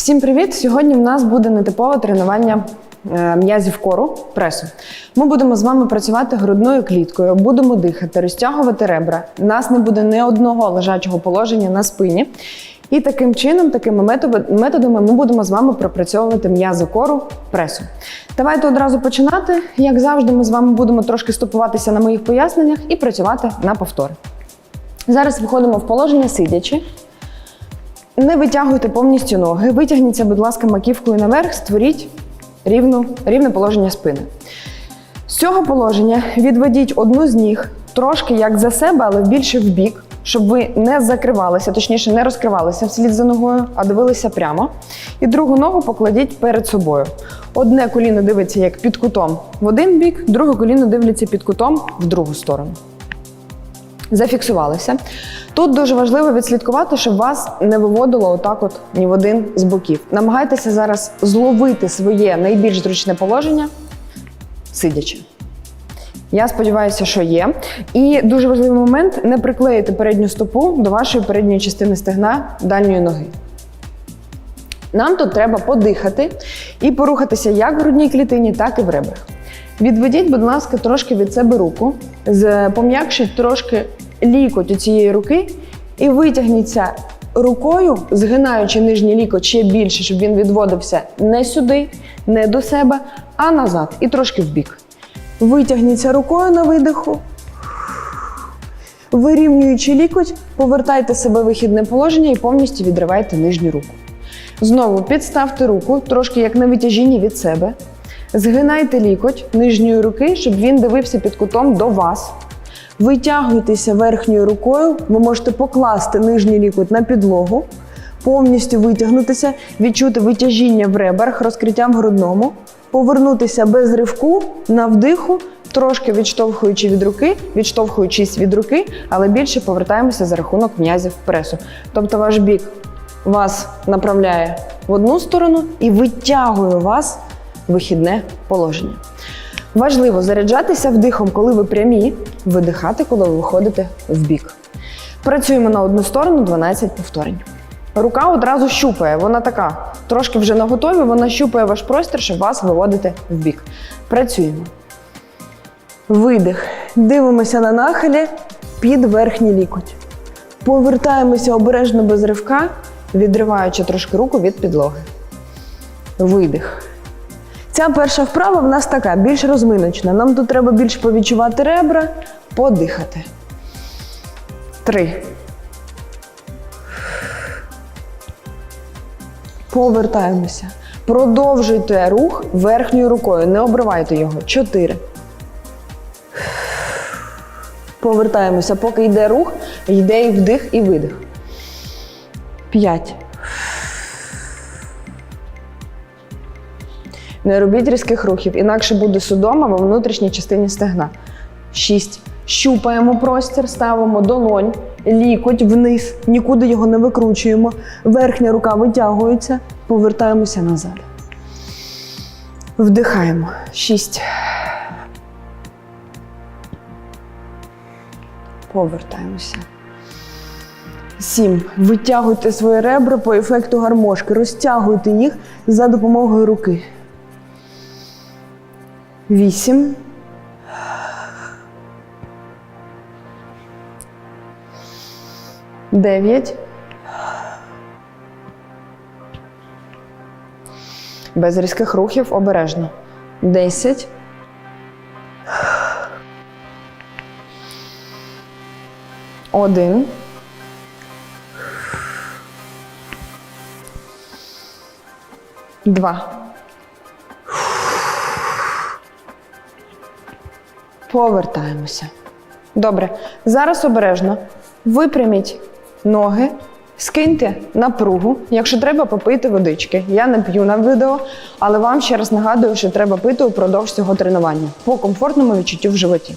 Всім привіт! Сьогодні в нас буде нетипове тренування е, м'язів кору пресу. Ми будемо з вами працювати грудною кліткою, будемо дихати, розтягувати ребра. У нас не буде ні одного лежачого положення на спині. І таким чином, такими методами ми будемо з вами пропрацьовувати м'язи кору пресу. Давайте одразу починати. Як завжди, ми з вами будемо трошки стопуватися на моїх поясненнях і працювати на повтори. Зараз виходимо в положення сидячи. Не витягуйте повністю ноги. Витягніться, будь ласка, маківкою наверх, створіть рівну, рівне положення спини. З цього положення відведіть одну з ніг трошки як за себе, але більше в бік, щоб ви не закривалися, точніше, не розкривалися вслід за ногою, а дивилися прямо. І другу ногу покладіть перед собою. Одне коліно дивиться як під кутом в один бік, друге коліно дивиться під кутом в другу сторону. Зафіксувалися. Тут дуже важливо відслідкувати, щоб вас не виводило отак от ні в один з боків. Намагайтеся зараз зловити своє найбільш зручне положення, сидячи. Я сподіваюся, що є. І дуже важливий момент не приклеїти передню стопу до вашої передньої частини стегна дальньої ноги. Нам тут треба подихати і порухатися як в грудній клітині, так і в ребрах. Відведіть, будь ласка, трошки від себе руку, пом'якшіть трошки лікоть у цієї руки і витягніться рукою, згинаючи нижній лікоть ще більше, щоб він відводився не сюди, не до себе, а назад і трошки вбік. Витягніться рукою на видиху. Вирівнюючи лікоть, повертайте себе в вихідне положення і повністю відривайте нижню руку. Знову підставте руку, трошки як на витяжінні від себе. Згинайте лікоть нижньої руки, щоб він дивився під кутом до вас. Витягуйтеся верхньою рукою, ви можете покласти нижній лікоть на підлогу, повністю витягнутися, відчути витяжіння в ребрах, розкриття в грудному, повернутися без ривку на вдиху, трошки відштовхуючи від руки, відштовхуючись від руки, але більше повертаємося за рахунок м'язів пресу. Тобто ваш бік вас направляє в одну сторону і витягує вас вихідне положення. Важливо заряджатися вдихом, коли ви прямі, видихати, коли ви виходите в бік. Працюємо на одну сторону 12 повторень. Рука одразу щупає, вона така, трошки вже на готові, вона щупає ваш простір, щоб вас виводити в бік. Працюємо. Видих. Дивимося на нахилі під верхній лікоть. Повертаємося обережно без ривка, відриваючи трошки руку від підлоги. Видих. Ця перша вправа в нас така, більш розминочна. Нам тут треба більш повідчувати ребра, подихати. Три. Повертаємося. Продовжуйте рух верхньою рукою, не обривайте його. Чотири. Повертаємося, поки йде рух, йде і вдих, і видих. П'ять. Не робіть різких рухів, інакше буде судома во внутрішній частині стегна. Шість. Щупаємо простір, ставимо долонь, лікоть вниз, нікуди його не викручуємо. Верхня рука витягується, повертаємося назад. Вдихаємо. Шість. Повертаємося. Сім. Витягуйте свої ребра по ефекту гармошки. Розтягуйте їх за допомогою руки. Вісім. Дев'ять. Без різких рухів обережно. Десять. Один. Два. Повертаємося. Добре. Зараз обережно. Випряміть ноги, скиньте напругу. Якщо треба, попийте водички. Я не п'ю на відео, але вам ще раз нагадую, що треба пити упродовж цього тренування по комфортному відчуттю в животі.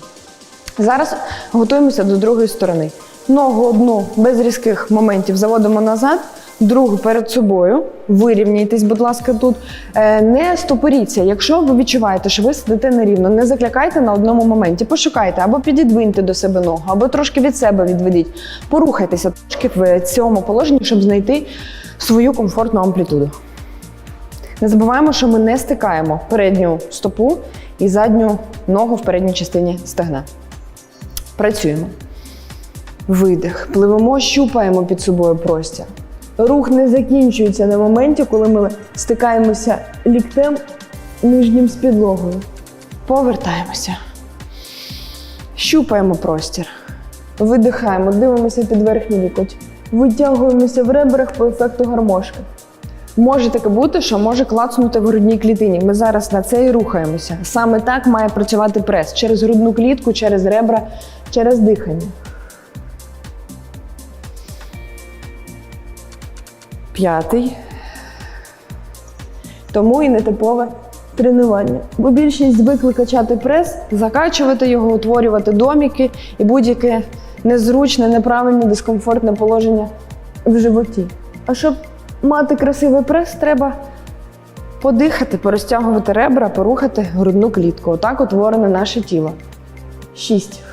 Зараз готуємося до другої сторони. Ногу одну без різких моментів заводимо назад, другу перед собою. Вирівняйтесь, будь ласка, тут. Е, Не стопоріться. Якщо ви відчуваєте, що ви сидите нерівно, не заклякайте на одному моменті. Пошукайте або підідвиньте до себе ногу, або трошки від себе відведіть. Порухайтеся трошки в цьому положенні, щоб знайти свою комфортну амплітуду. Не забуваємо, що ми не стикаємо передню стопу і задню ногу в передній частині стегна. Працюємо. Видих. Пливемо, щупаємо під собою простір. Рух не закінчується на моменті, коли ми стикаємося ліктем нижнім з підлогою. Повертаємося. Щупаємо простір. Видихаємо, дивимося під верхній лікоть. Витягуємося в ребрах по ефекту гармошки. Може таке бути, що може клацнути в грудній клітині. Ми зараз на це і рухаємося. Саме так має працювати прес через грудну клітку, через ребра, через дихання. П'ятий. Тому і нетипове тренування. Бо більшість звикли качати прес, закачувати його, утворювати доміки і будь-яке незручне, неправильне, дискомфортне положення в животі. А щоб мати красивий прес, треба подихати, порозтягувати ребра, порухати грудну клітку. Отак утворене наше тіло. Шість.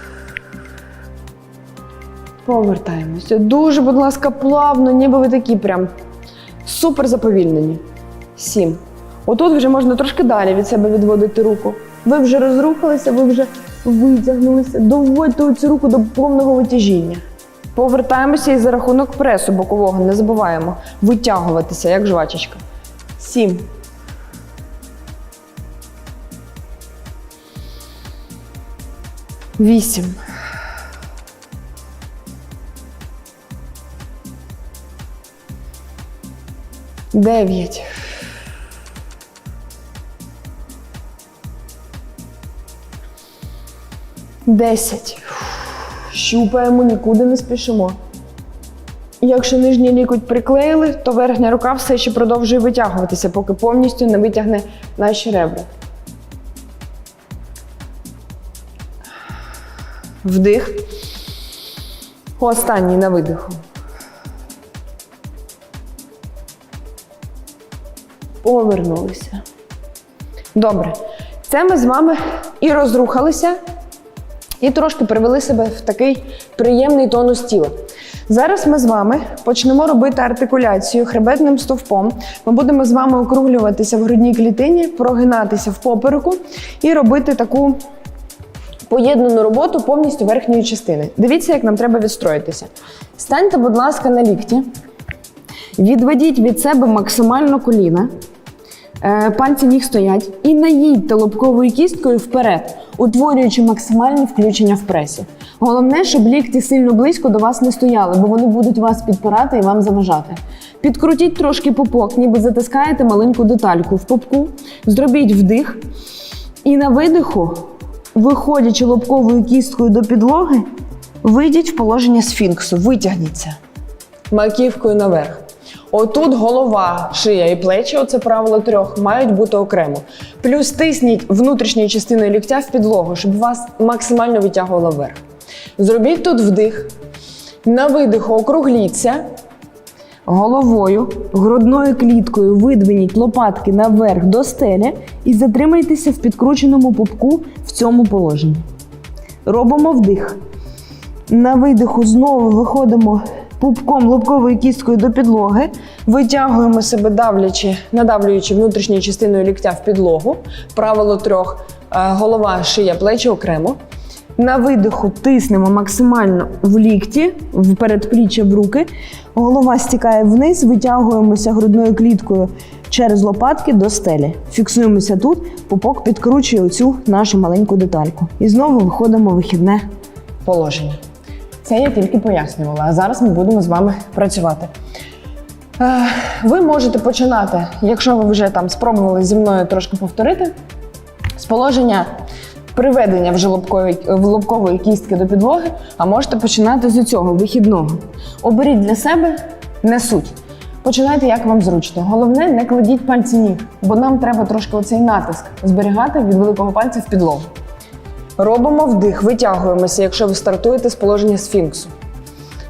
Повертаємося. Дуже, будь ласка, плавно, ніби ви такі прям супер заповільнені. Сім. Отут вже можна трошки далі від себе відводити руку. Ви вже розрухалися, ви вже витягнулися. Доводьте цю руку до повного витяжіння. Повертаємося і за рахунок пресу бокового не забуваємо витягуватися, як жвачечка. Сім. Вісім. Дев'ять. Десять. Щупаємо, нікуди не спішимо. Якщо нижній лікоть приклеїли, то верхня рука все ще продовжує витягуватися, поки повністю не витягне наші ребра. Вдих. Останній на видиху. Повернулися. Добре. Це ми з вами і розрухалися, і трошки привели себе в такий приємний тонус тіла. Зараз ми з вами почнемо робити артикуляцію хребетним стовпом. Ми будемо з вами округлюватися в грудній клітині, прогинатися в попереку і робити таку поєднану роботу повністю верхньої частини. Дивіться, як нам треба відстроїтися. Станьте, будь ласка, на лікті. Відведіть від себе максимально коліна. Е, Пальці ніг стоять і наїдьте лобковою кісткою вперед, утворюючи максимальне включення в пресі. Головне, щоб лікті сильно близько до вас не стояли, бо вони будуть вас підпирати і вам заважати. Підкрутіть трошки пупок, ніби затискаєте маленьку детальку в пупку. Зробіть вдих. І на видиху, виходячи лобковою кісткою до підлоги, вийдіть в положення сфінксу, витягніться маківкою наверх. Отут голова, шия і плечі, оце правило трьох, мають бути окремо. Плюс тисніть внутрішньою частиною ліктя в підлогу, щоб вас максимально витягувало вверх. Зробіть тут вдих. На видиху округліться. Головою, грудною кліткою видвиніть лопатки наверх до стелі і затримайтеся в підкрученому пупку в цьому положенні. Робимо вдих. На видиху знову виходимо пупком лобковою кісткою до підлоги, витягуємо себе давлячи, надавлюючи внутрішньою частиною ліктя в підлогу. Правило трьох: е, голова, шия, плечі окремо. На видиху тиснемо максимально в лікті, в передпліччя в руки. Голова стікає вниз, витягуємося грудною кліткою через лопатки до стелі. Фіксуємося тут, пупок підкручує оцю нашу маленьку детальку. І знову виходимо в вихідне положення. Це я тільки пояснювала, а зараз ми будемо з вами працювати. Е, Ви можете починати, якщо ви вже там спробували зі мною трошки повторити, з положення приведення вже лобкової, лобкової кістки до підлоги, а можете починати з цього вихідного. Оберіть для себе не суть. Починайте, як вам зручно. Головне, не кладіть пальці ніг, бо нам треба трошки оцей натиск зберігати від великого пальця в підлогу. Робимо вдих, витягуємося, якщо ви стартуєте з положення сфінксу.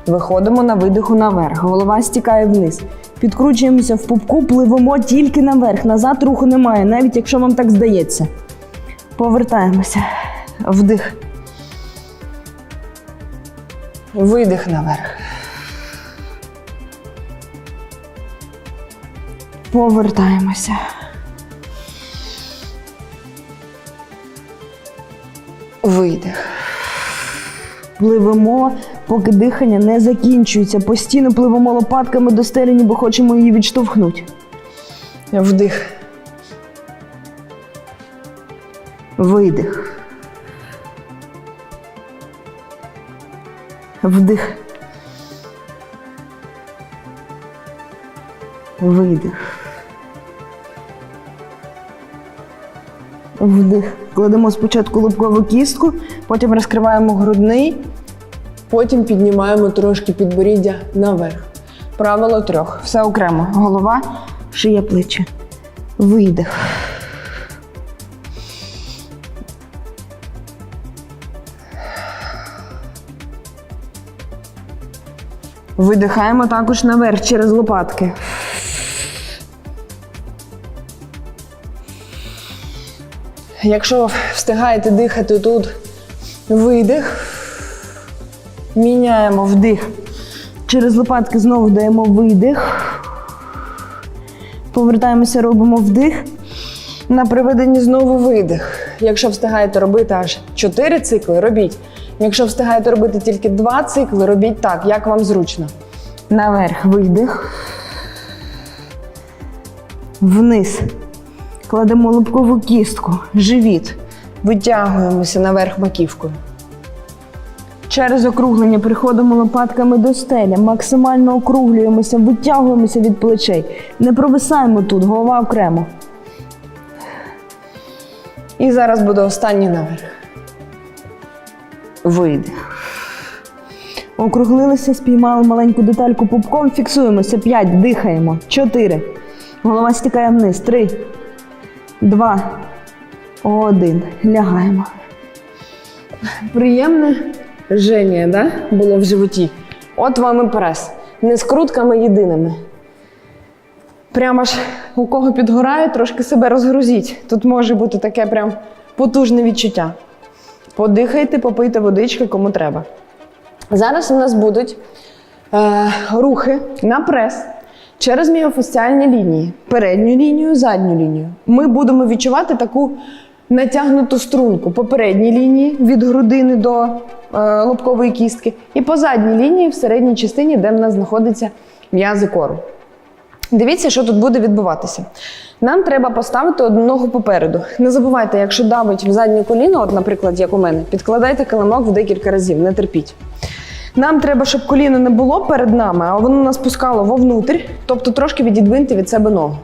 Виходимо на видиху наверх, голова стікає вниз. Підкручуємося в пупку, пливемо тільки наверх. Назад руху немає, навіть якщо вам так здається. Повертаємося. Вдих. Видих наверх. Повертаємося. Видих. Пливемо, поки дихання не закінчується. Постійно пливемо лопатками до стелі, ніби хочемо її відштовхнути. Вдих. Видих. Вдих. Видих. Вдих. Кладемо спочатку лобкову кістку, потім розкриваємо грудний, потім піднімаємо трошки підборіддя наверх. Правило трьох. Все окремо. Голова, шия, плечі. Видих. Видихаємо також наверх через лопатки. Якщо встигаєте дихати тут, видих. Міняємо вдих. Через лопатки знову даємо видих. Повертаємося, робимо вдих. На приведенні знову видих. Якщо встигаєте робити аж 4 цикли, робіть. Якщо встигаєте робити тільки 2 цикли, робіть так, як вам зручно. Наверх видих. Вниз. Кладемо лобкову кістку, живіт. Витягуємося наверх маківкою. Через округлення приходимо лопатками до стеля, максимально округлюємося, витягуємося від плечей. Не провисаємо тут, голова окремо. І зараз буде останній наверх. Видих. Округлилися, спіймали маленьку детальку пупком, фіксуємося. П'ять, дихаємо. Чотири. Голова стікає вниз. Три. Два. Один. Лягаємо. Приємне жження, да? Було в животі. От вам і прес. Не скрутками єдиними. Прямо ж у кого підгорає, трошки себе розгрузіть. Тут може бути таке прям потужне відчуття. Подихайте, попийте водички, кому треба. Зараз у нас будуть е, рухи на прес через міофасціальні лінії, передню лінію, задню лінію. Ми будемо відчувати таку натягнуту струнку по передній лінії від грудини до е, лобкової кістки, і по задній лінії в середній частині, де в нас знаходиться м'язи кору. Дивіться, що тут буде відбуватися. Нам треба поставити одну ногу попереду. Не забувайте, якщо давить в заднє коліно, от, наприклад, як у мене, підкладайте килимок в декілька разів, не терпіть. Нам треба, щоб коліно не було перед нами, а воно нас пускало вовнутрь, тобто трошки відідвиньте від себе ногу.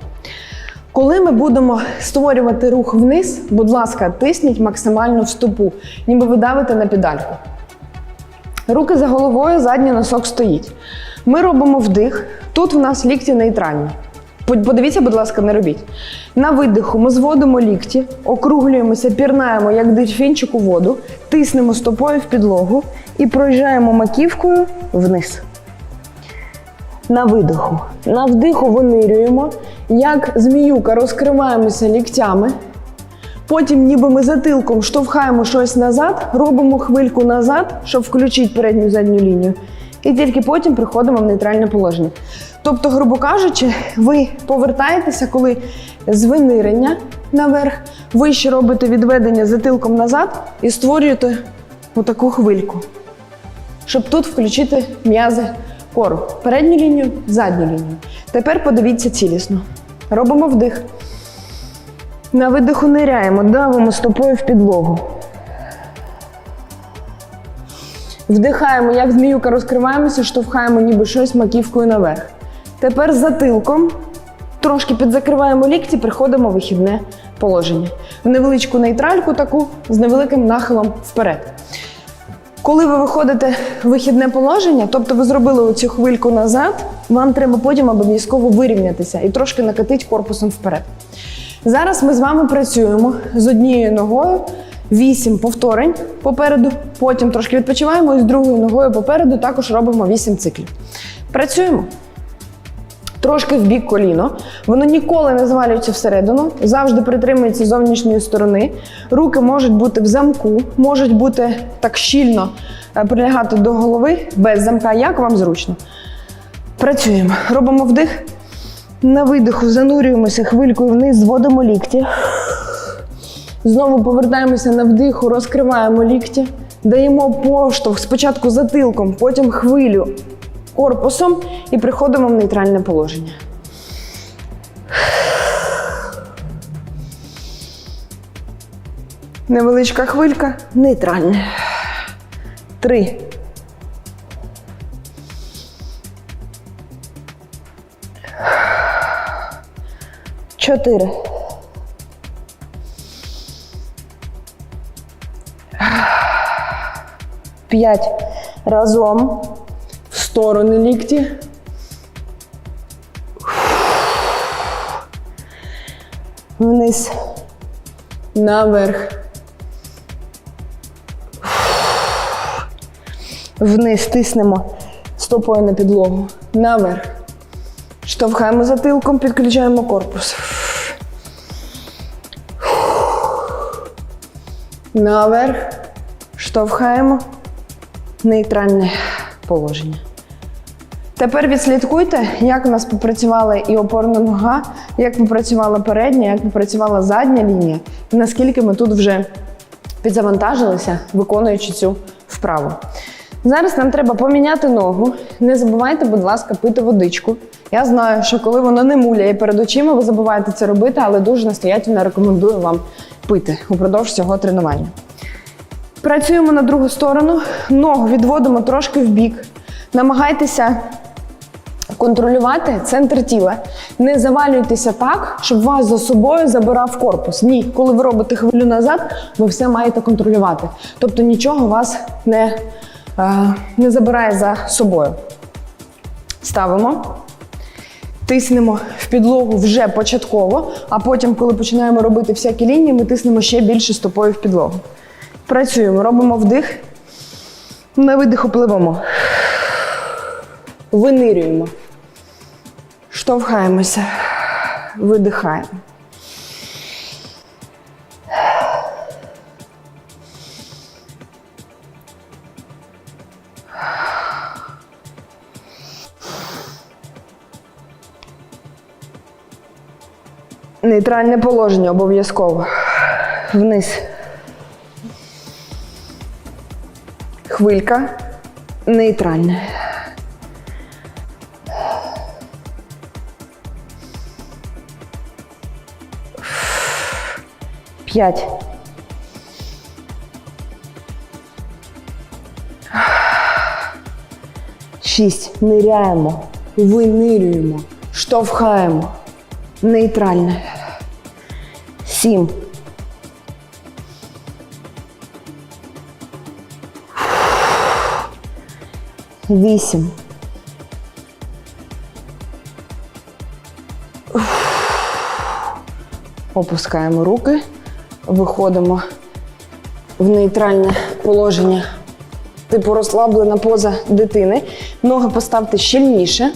Коли ми будемо створювати рух вниз, будь ласка, тисніть максимально в стопу, ніби ви давите на педальку. Руки за головою, задній носок стоїть. Ми робимо вдих. Тут в нас лікті нейтральні. Под- Подивіться, будь ласка, не робіть. На видиху ми зводимо лікті, округлюємося, пірнаємо, як дельфінчик у воду, тиснемо стопою в підлогу і проїжджаємо маківкою вниз. На видиху. На вдиху винирюємо, як зміюка розкриваємося ліктями. Потім, ніби ми затилком штовхаємо щось назад, робимо хвильку назад, щоб включити передню задню лінію. І тільки потім приходимо в нейтральне положення. Тобто, грубо кажучи, ви повертаєтеся, коли з винирення наверх, ви ще робите відведення затилком назад і створюєте отаку хвильку, щоб тут включити м'язи кору. Передню лінію, задню лінію. Тепер подивіться цілісно. Робимо вдих. На видиху ниряємо, давимо стопою в підлогу. Вдихаємо, як зміюка розкриваємося, штовхаємо ніби щось маківкою наверх. Тепер затилком трошки підзакриваємо лікті, приходимо в вихідне положення. В невеличку нейтральку таку з невеликим нахилом вперед. Коли ви виходите в вихідне положення, тобто ви зробили оцю хвильку назад, вам треба потім обов'язково вирівнятися і трошки накатити корпусом вперед. Зараз ми з вами працюємо з однією ногою, 8 повторень попереду, потім трошки відпочиваємо і з другою ногою попереду також робимо 8 циклів. Працюємо. Трошки в бік коліно. Воно ніколи не звалюється всередину, завжди притримується зовнішньої сторони. Руки можуть бути в замку, можуть бути так щільно е, прилягати до голови без замка, як вам зручно. Працюємо. Робимо вдих. На видиху занурюємося хвилькою вниз, зводимо лікті. Знову повертаємося на вдиху, розкриваємо лікті, даємо поштовх спочатку затилком, потім хвилю корпусом і приходимо в нейтральне положення. Невеличка хвилька, нейтральне. Три. Чотири. П'ять. Разом. В сторони лікті. Вниз. Наверх. Вниз тиснемо стопою на підлогу. Наверх. Штовхаємо затилком, підключаємо корпус. Наверх. Штовхаємо. Нейтральне положення. Тепер відслідкуйте, як у нас попрацювала і опорна нога, як попрацювала передня, як попрацювала задня лінія, і наскільки ми тут вже підзавантажилися, виконуючи цю вправу. Зараз нам треба поміняти ногу. Не забувайте, будь ласка, пити водичку. Я знаю, що коли воно не муляє перед очима, ви забуваєте це робити, але дуже настоятельно рекомендую вам пити упродовж цього тренування. Працюємо на другу сторону, ногу відводимо трошки в бік. Намагайтеся контролювати центр тіла. Не завалюйтеся так, щоб вас за собою забирав корпус. Ні, коли ви робите хвилю назад, ви все маєте контролювати. Тобто нічого вас не, е, не забирає за собою. Ставимо. Тиснемо в підлогу вже початково, а потім, коли починаємо робити всякі лінії, ми тиснемо ще більше стопою в підлогу. Працюємо, робимо вдих. На видиху пливемо. Винирюємо. Штовхаємося. Видихаємо. Нейтральне положення обов'язково. Вниз. Хвилька. Нейтральне. П'ять. Шість. Ниряємо. Винирюємо. Штовхаємо. Нейтральне. Сім. Вісім. Опускаємо руки, виходимо в нейтральне положення, типу розслаблена поза дитини. Ноги поставте щільніше.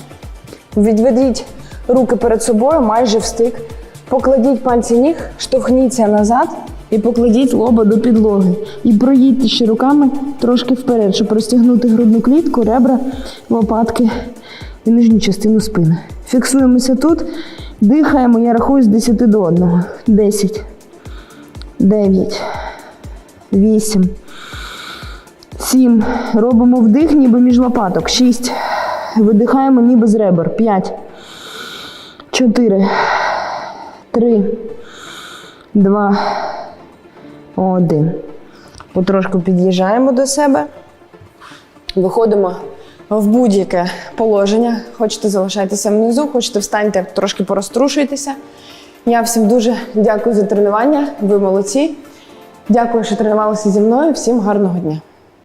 Відведіть руки перед собою майже в стик. Покладіть пальці ніг, штовхніться назад і покладіть лоба до підлоги. І проїдьте ще руками трошки вперед, щоб розтягнути грудну клітку, ребра, лопатки і нижню частину спини. Фіксуємося тут, дихаємо, я рахую з 10 до 1. 10, 9, 8, 7. Робимо вдих, ніби між лопаток. 6. Видихаємо ніби з ребер. 5, 4, 3, 2, 1. Потрошку під'їжджаємо до себе. Виходимо в будь-яке положення. Хочете залишайтеся внизу, хочете встаньте, трошки порозтрушуйтеся. Я всім дуже дякую за тренування. Ви молодці. Дякую, що тренувалися зі мною. Всім гарного дня.